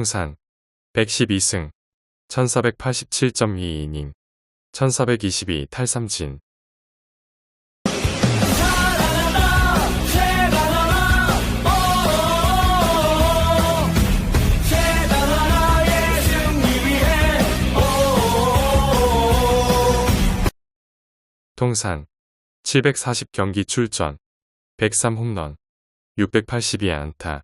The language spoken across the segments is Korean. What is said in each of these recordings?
통산 112승. 1487.22이닝. 1422 탈삼진. 통산 740경기 출전. 103 홈런. 682 안타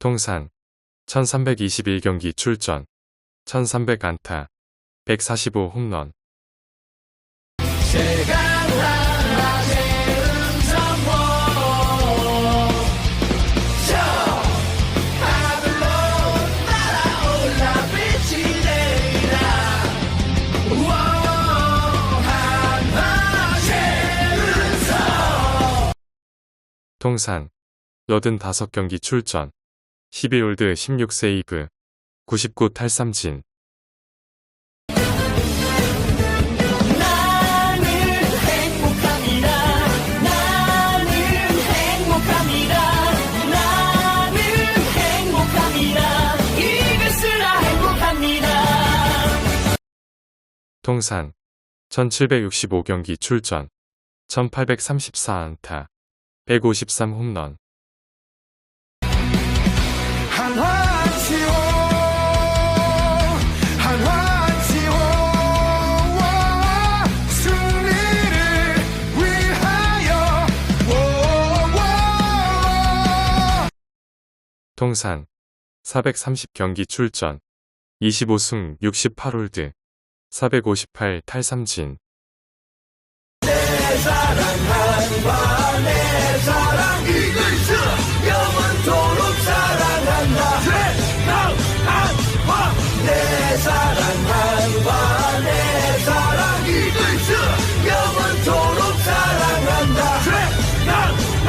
통산 1321경기 출전 1300 안타 145 홈런 통산 85경기 출전. 12홀드 16세이브. 99 탈삼진. 통산 1765경기 출전. 1834 안타 153 홈런. 통산 430경기 출전 25승 68홀드 458 탈삼진 이글스 영원토록 사랑한다. 최강한화 내 사랑한화 내 사랑 이글스 영원토록 사랑한다. 최강한화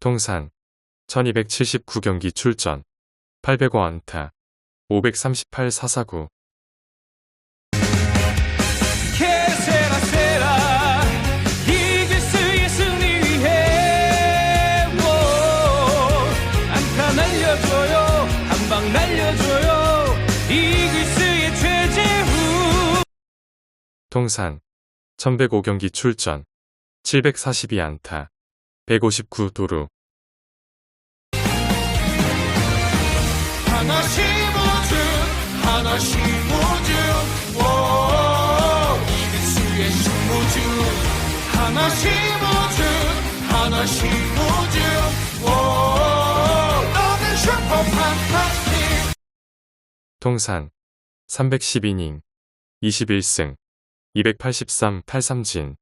통산 1279경기 출전. 805 안타 538 사사구 통산 1105경기 출전 742 안타 159 도루. 하나 심어준 하나 심어준 오 이글스의 심어준 하나 심어준 하나 심어준 오 너는 슈퍼 판타스틱. 통산 312이닝 21승 283 탈삼진.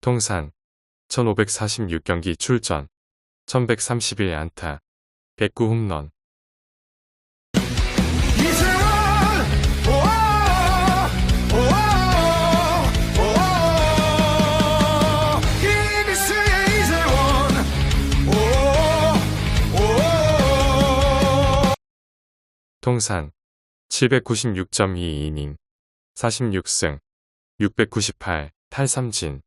통산. 1546경기 출전. 1131 안타. 109 홈런 통산 796.22이닝 46승 698 탈삼진.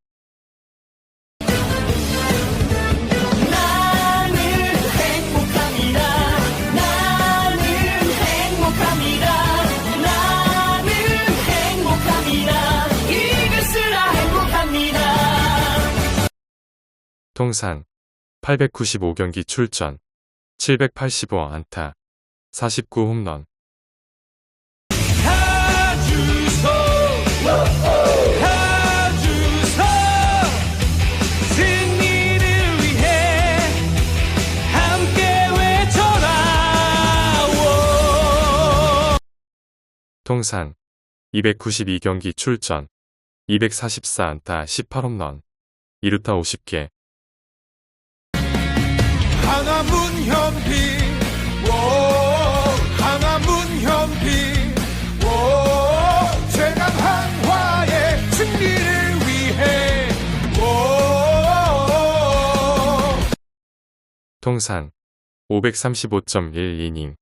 통산 895경기 출전 785 안타 49 홈런. 하주소 하주소 승리를 위해 함께 외쳐라 통산 292경기 출전 244 안타 18홈런. 2루타 50개. 하나문 현비 통산 535.1이닝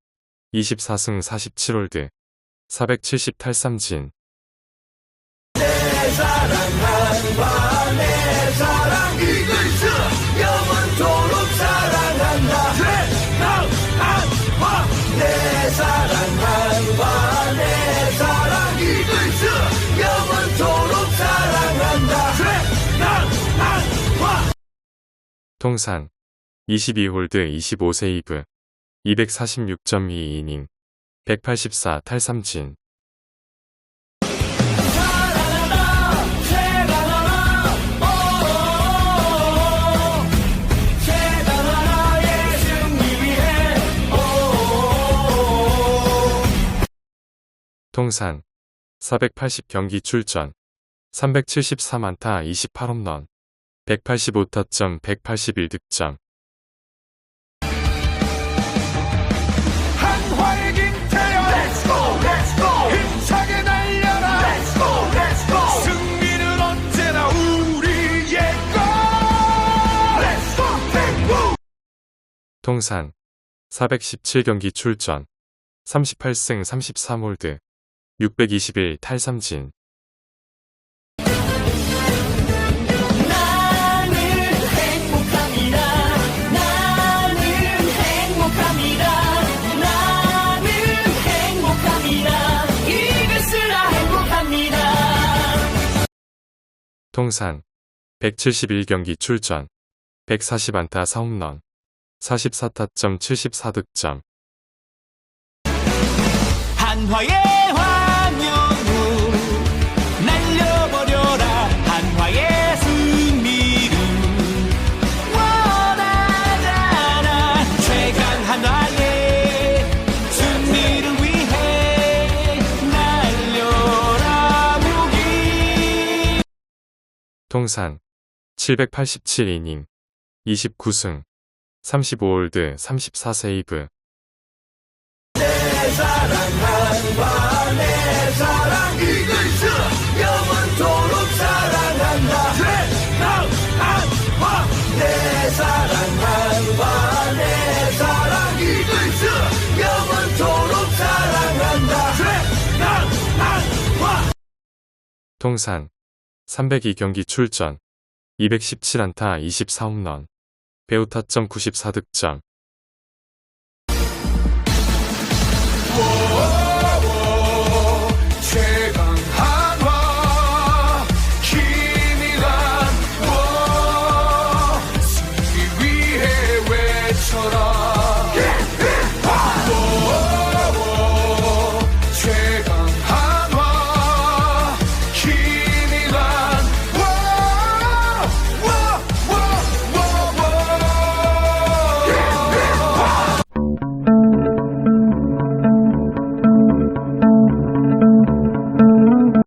24승 47홀드 470 탈삼진 영원토록 사랑한다 최강한화 내 사랑한화 내 사랑 이글스 영원토록 사랑한다 최강한화 통산 22홀드 25세이브 246.2이닝 184 탈삼진. 통산 480경기 출전 374만타 28홈런 185타점 181득점 화의 김태현 Let's go Let's go. 힘차게 날려라. Let's go Let's go. 승리는 언제나 우리의 것. Let's go 대구 통산 417경기 출전 38승 33홀드 621 탈삼진 통산 171경기 출전 140안타 4홈런 44타점 74득점. 한화의 통산 787이닝. 29승. 35홀드 34세이브. 사랑 이글스 영원토록 사랑한다. 최강한화 내 사랑한화 내 사랑 이글스 영원토록 사랑한다. 최강한화 통산 302경기 출전. 217안타 24홈런. 배우 타점 94득점